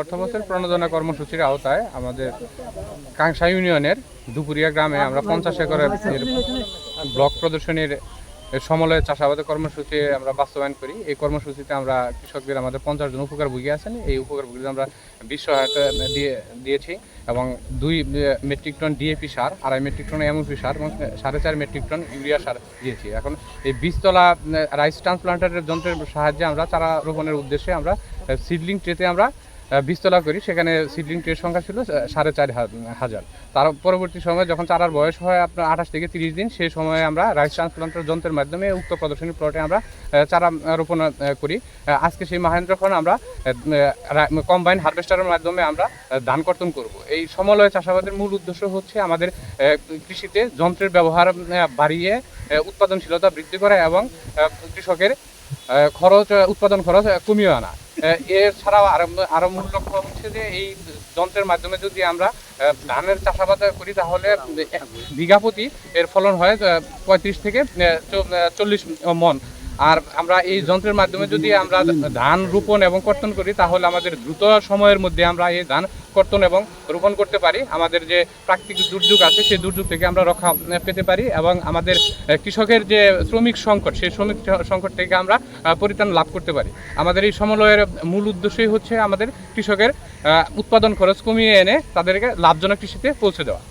অর্থ বছর প্রণোদনা কর্মসূচির আওতায় আমাদের কাংসা ইউনিয়নের দুপুরিয়া গ্রামে আমরা পঞ্চাশ একরের ব্লক প্রদর্শনীর সমলয়ে চাষাবাদের কর্মসূচি আমরা বাস্তবায়ন করি। এই কর্মসূচিতে আমরা কৃষকদের আমাদের পঞ্চাশ জন উপকার ভুগি আছেন। এই উপকার ভুগিতে আমরা বিশ সহায়তা দিয়ে, দিয়েছি এবং দুই মেট্রিক টন ডিএপি সার, আড়াই মেট্রিক টন এমওপি সার এবং সাড়ে চার মেট্রিক টন ইউরিয়া সার দিয়েছি। এখন এই বীজতলা রাইস ট্রান্সপ্লান্টারের যন্ত্রের সাহায্যে আমরা চারা রোপণের উদ্দেশ্যে আমরা সিডলিং ট্রেতে আমরা বীজতলা করি, সেখানে সিডলিং ট্রের সংখ্যা ছিল সাড়ে চার হাজার। তার পরবর্তী সময়ে যখন চারার বয়স হয় আপনার আঠাশ থেকে তিরিশ দিন সেই সময়ে আমরা রাইস ট্রান্সপ্লান্টার যন্ত্রের মাধ্যমে উক্ত প্রদর্শনী প্লটে আমরা চারা রোপণ করি। আজকে সেই মাহেন্দ্রক্ষণ আমরা কম্বাইন হারভেস্টারের মাধ্যমে আমরা ধান কর্তন করব। এই সমলয় চাষাবাদের মূল উদ্দেশ্য হচ্ছে আমাদের কৃষিতে যন্ত্রের ব্যবহার বাড়িয়ে উৎপাদনশীলতা বৃদ্ধি করা এবং কৃষকের খরচ, উৎপাদন খরচ কমিয়ে আনা। এছাড়াও আরও মূল লক্ষ্য হচ্ছে যে এই যন্ত্রের মাধ্যমে যদি আমরা ধানের চাষাবাদ করি, তাহলে বিঘা প্রতি এর ফলন হয় পঁয়ত্রিশ থেকে চল্লিশ মন। আর আমরা এই যন্ত্রের মাধ্যমে যদি আমরা ধান রোপণ এবং কর্তন করি, তাহলে আমাদের দ্রুত সময়ের মধ্যে আমরা এই ধান কর্তন এবং রোপণ করতে পারি। আমাদের যে প্রাকৃতিক দুর্যোগ আছে, সেই দুর্যোগ থেকে আমরা রক্ষা পেতে পারি এবং আমাদের কৃষকের যে শ্রমিক সংকট, সেই শ্রমিক সংকট থেকে আমরা পরিত্রাণ লাভ করতে পারি। আমাদের এই সমলয়ের মূল উদ্দেশ্যই হচ্ছে আমাদের কৃষকের উৎপাদন খরচ কমিয়ে এনে তাদেরকে লাভজনক কৃষিতে পৌঁছে দেওয়া।